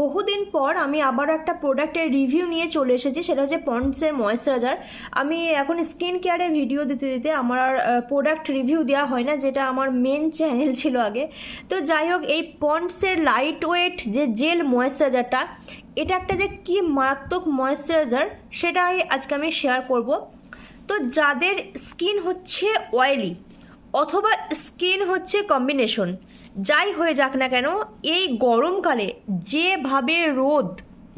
বহুদিন পর আমি আবার একটা প্রোডাক্টের রিভিউ নিয়ে চলে এসেছি, সেটা হচ্ছে পন্ডসের ময়েশ্চারাইজার আমি এখন স্কিন কেয়ারের ভিডিও দিতে দিতে আমার প্রোডাক্ট রিভিউ দেওয়া হয় না, যেটা আমার মেন চ্যানেল ছিল আগে। তো যাই হোক, এই পন্ডসের লাইট ওয়েট যে জেল ময়েশ্চারাইজারটা এটা একটা যে কি মারাত্মক ময়েশ্চারাইজার সেটাই আজকে আমি শেয়ার করব। তো যাদের স্কিন হচ্ছে অয়েলি অথবা স্কিন হচ্ছে কম্বিনেশন যাই হয়ে যাক না কেন, এই গরমকালে যেভাবে রোদ,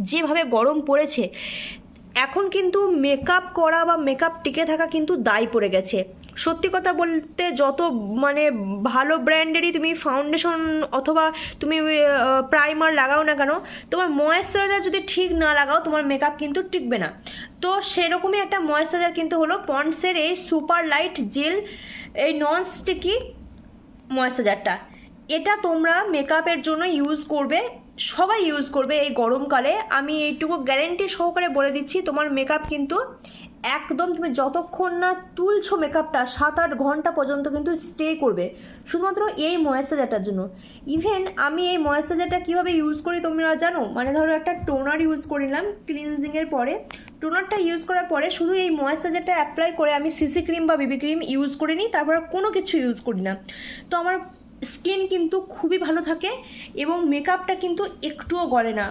যেভাবে গরম পড়েছে, এখন কিন্তু মেকআপ করা বা মেকআপ টিকে থাকা কিন্তু দায় পড়ে গেছে। সত্যি কথা বলতে যত মানে ভালো ব্র্যান্ডেরই তুমি ফাউন্ডেশন অথবা তুমি প্রাইমার লাগাও না কেন, তোমার ময়েশ্চারাইজার যদি ঠিক না লাগাও, তোমার মেকআপ কিন্তু টিকবে না। তো সেরকমই একটা ময়েশ্চারাইজার কিন্তু হলো পন্ডসের এই সুপার লাইট জেল এই নন স্টিকি ময়েশ্চারাইজারটা এটা তোমরা মেকআপের জন্য ইউজ করবে, সবাই ইউজ করবে এই গরমকালে। আমি এইটুকু গ্যারেন্টি সহকারে বলে দিচ্ছি, তোমার মেকআপ কিন্তু একদম তুমি যতক্ষণ না তুলছো মেকআপটা সাত আট ঘণ্টা পর্যন্ত কিন্তু স্টে করবে। শুধুমাত্র এই ময়েশ্চারাইজারটার জন্য। ইভেন আমি এই ময়েশ্চারাইজারটা কীভাবে ইউজ করি তোমরা জানো? মানে ধরো একটা টোনার ইউজ করে নিলাম ক্লিনজিংয়ের পরে। টোনারটা ইউজ করার পরে শুধু এই ময়েশ্চারাইজারটা অ্যাপ্লাই করে আমি সিসি ক্রিম বা বিবি ক্রিম ইউজ করে নিই তারপর কোনো কিছু ইউজ করি না তো আমার স্কিন কিন্তু খুবই ভালো থাকে এবং মেকআপটা কিন্তু একটুও গলে না।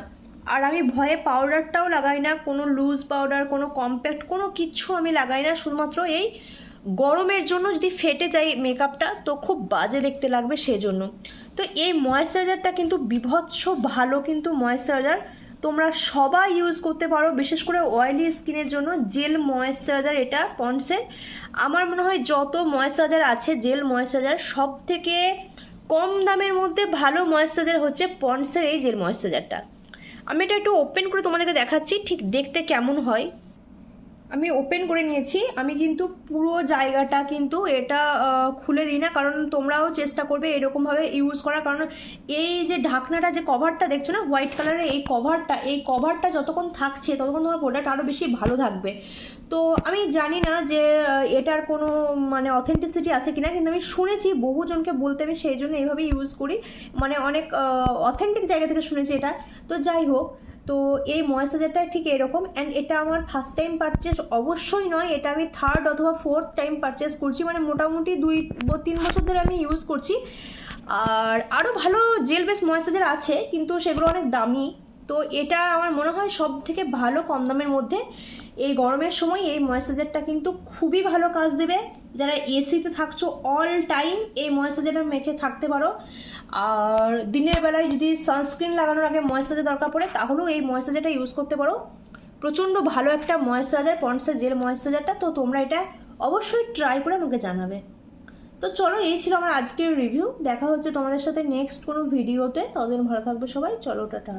আর আমি ভয়ে পাউডারটাও লাগাই না, কোনো লুজ পাউডার কোনো কম্প্যাক্ট কোনো কিচ্ছু আমি লাগাই না। শুধুমাত্র এই গরমের জন্য যদি ফেটে যায় মেকআপটা তো খুব বাজে দেখতে লাগবে সেজন্য। তো এই ময়েশ্চারাইজারটা কিন্তু বিভৎস ভালো কিন্তু ময়েশ্চারাইজার তোমরা সবাই ইউজ করতে পারো, বিশেষ করে অয়েলি স্কিনের জন্য জেল ময়েশ্চারাইজার এটা পন্ডসের আমার মনে হয় যত ময়েশ্চারাইজার আছে জেল ময়েশ্চারাইজার সব থেকে কম দামের মধ্যে ভালো ময়েশ্চারাইজার হচ্ছে পন্ডসের এই জেল ময়েশ্চারাইজারটা আমি এটা একটু ওপেন করে তোমাদেরকে দেখাচ্ছি, ঠিক দেখতে কেমন হয়। আমি ওপেন করে নিয়েছি। আমি কিন্তু পুরো জায়গাটা কিন্তু এটা খুলে দিই না। কারণ তোমরাও চেষ্টা করবে এরকমভাবে ইউজ করার। কারণ এই যে ঢাকনাটা, যে কভারটা দেখছ না হোয়াইট কালারের এই কভারটা এই কভারটা যতক্ষণ থাকছে, ততক্ষণ তোমার প্রোডাক্ট আরও বেশি ভালো থাকবে। তো আমি জানি না যে এটার কোনো মানে অথেন্টিসিটি আছে কিনা, কিন্তু আমি শুনেছি বহুজনকে বলতে, আমি সেই জন্য এইভাবেই ইউজ করি। মানে অনেক অথেন্টিক জায়গা থেকে শুনেছি এটা। তো যাই হোক তো এই ময়েশ্চারাইজারটা ঠিক এরকম অ্যান্ড এটা আমার ফার্স্ট টাইম পারচেস অবশ্যই নয়, এটা আমি থার্ড অথবা ফোর্থ টাইম পারচেস করছি মানে মোটামুটি দুই তিন বছর ধরে আমি ইউজ করছি। আর আরও ভালো জেল বেস ময়েশ্চারাইজার আছে, কিন্তু সেগুলো অনেক দামি। তো এটা আমার মনে হয় সব থেকে ভালো কম দামের মধ্যে। এই গরমের সময় এই ময়েশ্চারাইজারটা কিন্তু খুবই ভালো কাজ দেবে। যারা এসিতে থাকছো অল টাইম এই ময়েশ্চারাইজারটা মেখে থাকতে পারো। আর দিনের বেলায় যদি সানস্ক্রিন লাগানোর আগে ময়েশ্চারাইজার দরকার পড়ে, তাহলেও এই ময়েশ্চারাইজারটা ইউজ করতে পারো। প্রচণ্ড ভালো একটা ময়েশ্চারাইজার পন্ডসের জেল ময়েশ্চারাইজারটা তো তোমরা এটা অবশ্যই ট্রাই করে আমাকে জানাবে। তো চলো, এই ছিল আমার আজকের রিভিউ দেখা হচ্ছে তোমাদের সাথে নেক্সট কোনো ভিডিওতে ততদিন ভালো থাকবে সবাই। চলো, টাটা।